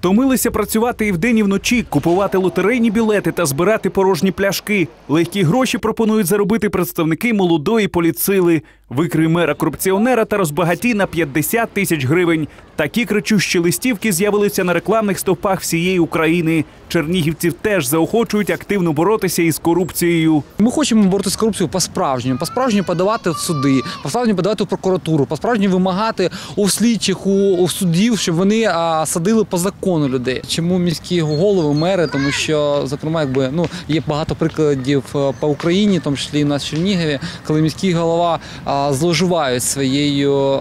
Втомилися працювати і вдень, і вночі, купувати лотерейні білети та збирати порожні пляшки. Легкі гроші пропонують заробити представники молодої поліцили. Викрий мера корупціонера та розбагатій на 50 тисяч гривень. Такі кричущі листівки з'явилися на рекламних стовпах всієї України. Чернігівців теж заохочують активно боротися із корупцією. Ми хочемо боротися з корупцією по-справжньому, по-справжньому подавати в суди, по-справжньому подавати в прокуратуру, по-справжньому вимагати у слідчих, у, у суддів, щоб вони а, садили по закону людей. Чому міські голови, мери? Тому що, зокрема, якби ну є багато прикладів е, по Україні, тому числі і в нас Чернігові, коли міський голова а, зловживають своєю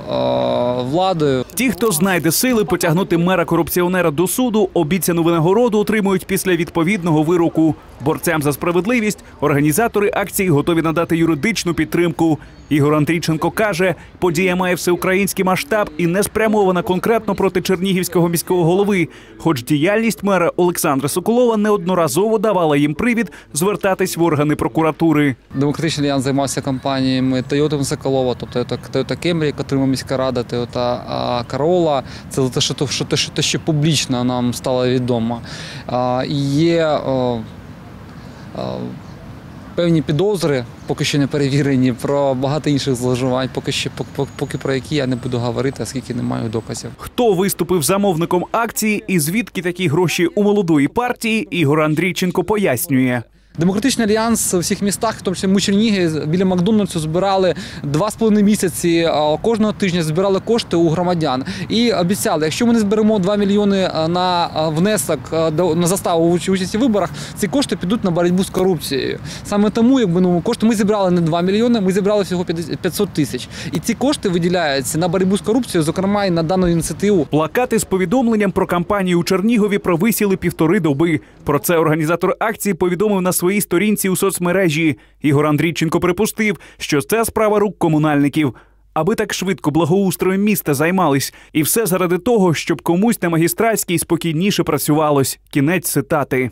владою. Ті, хто знайде сили потягнути мера корупціонера до суду, обіцяну винагороду отримують після відповідного вироку. Борцям за справедливість організатори акції готові надати юридичну підтримку. Ігор Андрійченко каже, подія має всеукраїнський масштаб і не спрямована конкретно проти чернігівського міського голови. Хоч діяльність мера Олександра Соколова неодноразово давала їм привід звертатись в органи прокуратури. Демократичний альянс займався кампаніями Toyota Соколова, тобто Camry, яку отримала міська рада, Toyota а, Corolla. Це те, що, те, що, що публічно нам стало відомо. Є певні підозри, поки що не перевірені, про багато інших зловживань, поки що поки, про які я не буду говорити, оскільки не маю доказів. Хто виступив замовником акції і звідки такі гроші у молодої партії, Ігор Андрійченко пояснює. Демократичний альянс у всіх містах, в тому числі ми Черніги, біля Макдональдсу збирали два з половиною місяці кожного тижня збирали кошти у громадян і обіцяли, якщо ми не зберемо 2 мільйони на внесок до- на заставу уч- участі в виборах, ці кошти підуть на боротьбу з корупцією. Саме тому, якби ну кошти ми зібрали не 2 мільйони, ми зібрали всього 50 500 тисяч. І ці кошти виділяються на боротьбу з корупцією, зокрема і на дану ініціативу. Плакати з повідомленням про кампанію у Чернігові провисіли півтори доби. Про це організатор акції повідомив на своїй сторінці у соцмережі. Ігор Андрійченко припустив, що це справа рук комунальників. Аби так швидко благоустроєм міста займались, і все заради того, щоб комусь на магістратській спокійніше працювалось. Кінець цитати.